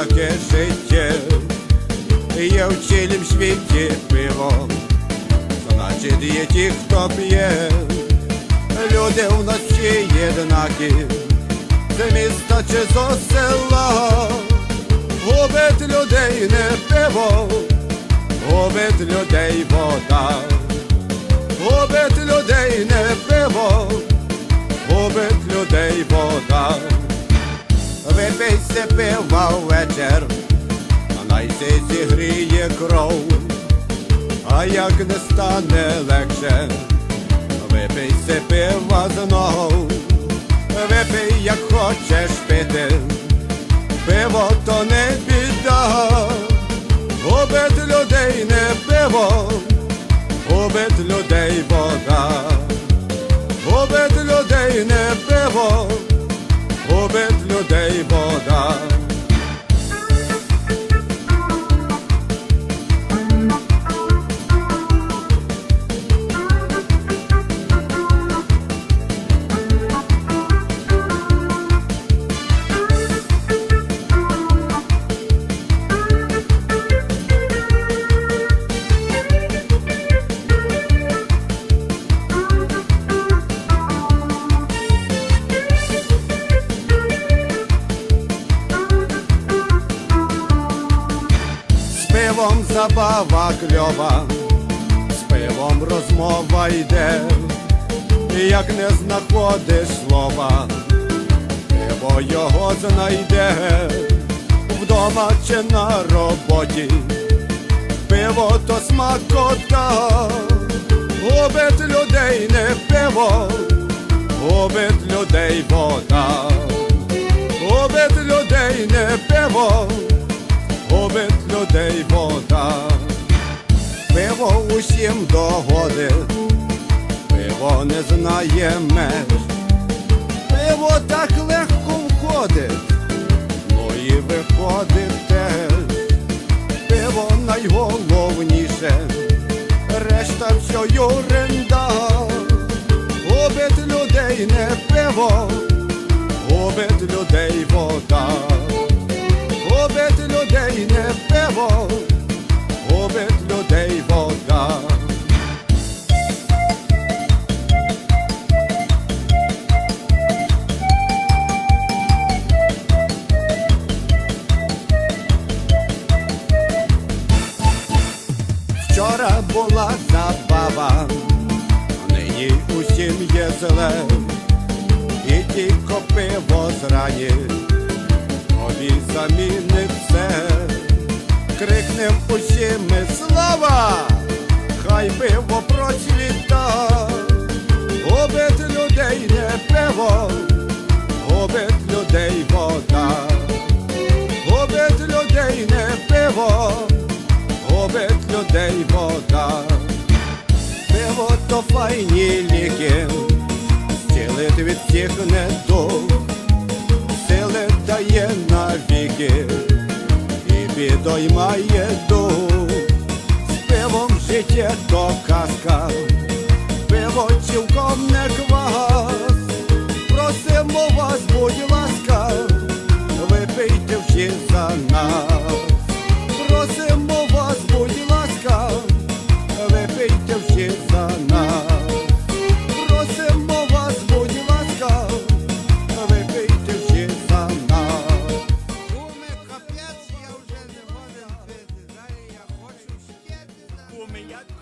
таке життя, є в цілім світі пиво, значить є ті, хто п'є, люди нас всі єднакі, це місто чи зо села, губить людей не пиво, губить людей вода. Найси зігріє кров, а як не стане легше, випийся пива знов, випий, як хочеш пити, пиво то не біда, губить людей не пиво губить людей вода, губить людей не пиво, губить людей вода. Пивом забава кльова, з пивом розмова йде, як не знаходиш слова, пиво його знайде вдома чи на роботі, пиво то смакота, губить людей не пиво, губить людей вода, губить людей не пиво людей вода, пиво усім догоди, пиво не знає меж, пиво так легко входить, ну і виходить не пиво, губить людей вода. Вчора була забава, нині усім є зле, і тільки пиво зрані Тобі замінить все, крикнем усім ми слава, хай пиво процвіта, губить людей не пиво, губить людей вода, губить людей не пиво, губить людей вода, пиво то файні ліки, зцілить від всіх недуг і підоймає дух. З пивом життя то казка, пиво цілком не квас. Просимо вас, будь ласка, випийте всі 야